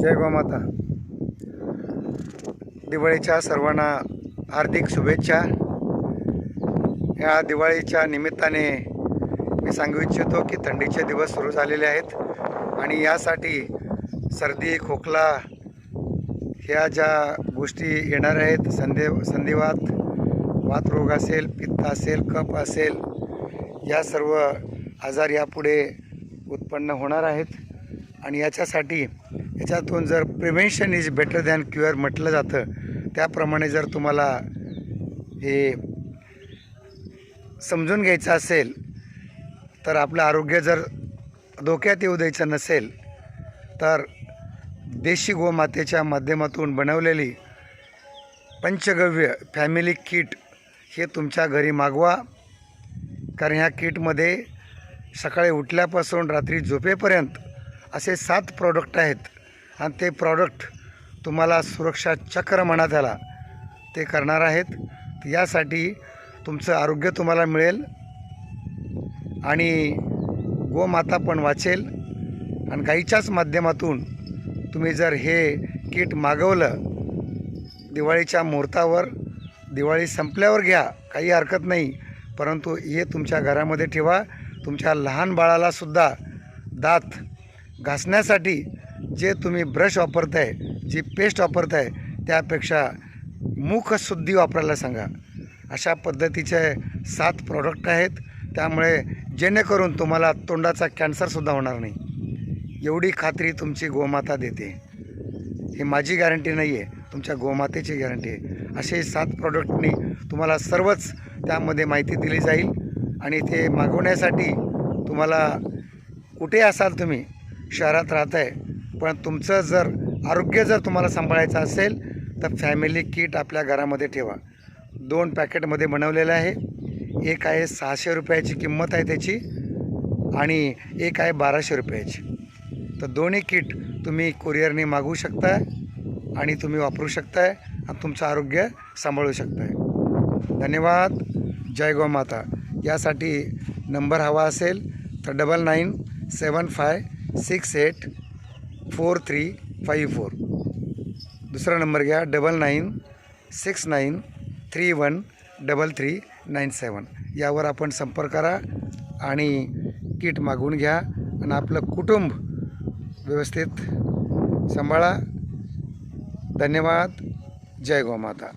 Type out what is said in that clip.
जय गोमाता दिवाळीच्या सर्वांना हार्दिक शुभेच्छा. ह्या दिवाळीच्या निमित्ताने मी सांगू इच्छितो की थंडीचे दिवस सुरू झालेले आहेत आणि यासाठी सर्दी खोकला ह्या ज्या गोष्टी येणार आहेत संधे संधिवात वातरोग असेल पित्त असेल कप असेल या सर्व आजार यापुढे उत्पन्न होणार आहेत. आणि याच्यासाठी याच्यातून जर prevention is better than cure म्हटलं जातं त्याप्रमाणे जर तुम्हाला हे समजून घ्यायचं असेल तर आपलं आरोग्य जर धोक्यात येऊ द्यायचं नसेल तर देशी गोमातेच्या माध्यमातून बनवलेली पंचगव्य फॅमिली किट हे तुमच्या घरी मागवा. कारण ह्या किटमध्ये सकाळी उठल्यापासून रात्री झोपेपर्यंत असे सात प्रॉडक्ट आहेत. आणि ते प्रॉडक्ट तुम्हाला सुरक्षा चक्र म्हणा त्याला ते करणार आहेत. यासाठी तुमचं आरोग्य तुम्हाला मिळेल. आणि गोमाता पण वाचेल. आणि गाईच्याच माध्यमातून तुम्ही जर हे किट मागवलं दिवाळीच्या मुहूर्तावर दिवाळी संपल्यावर घ्या काही हरकत नाही. परंतु हे तुमच्या घरामध्ये ठेवा. तुमच्या लहान बाळालासुद्धा दात घासण्यासाठी जे तुम्ही ब्रश वापरताय जी पेस्ट वापरताय त्यापेक्षा मुखशुद्धी वापरायला सांगा. अशा पद्धतीचे सात प्रॉडक्ट आहेत. त्यामुळे जेणेकरून तुम्हाला तोंडाचा कॅन्सरसुद्धा होणार नाही. एवढी खात्री तुमची गोमाता देते. ही माझी गॅरंटी नाही आहे तुमच्या गोमातेची गॅरंटी आहे. असे सात प्रॉडक्टनी तुम्हाला सर्वच त्यामध्ये माहिती दिली जाईल. आणि ते मागवण्यासाठी तुम्हाला कुठे असाल तुम्ही शहरात राहताय पण तुमचं जर आरोग्य जर तुम्हाला सांभाळायचं असेल तर फॅमिली किट आपल्या घरामध्ये ठेवा. दोन पॅकेटमध्ये बनवलेलं आहे. एक आहे सहाशे रुपयाची किंमत आहे त्याची आणि एक आहे बाराशे रुपयाची. तर दोन्ही किट तुम्ही कुरिअरने मागवू शकताय आणि तुम्ही वापरू शकताय आणि तुमचं आरोग्य सांभाळू शकताय. धन्यवाद. जय गो माता. यासाठी नंबर हवा असेल तर double nine seven five six eight four three five four. दुसरा नंबर घ्या double nine six nine three one double three nine seven. यावर आपण संपर्क करा आणि किट मागून घ्या आणि आपलं कुटुंब व्यवस्थित सांभाळा. धन्यवाद. जय गोमाता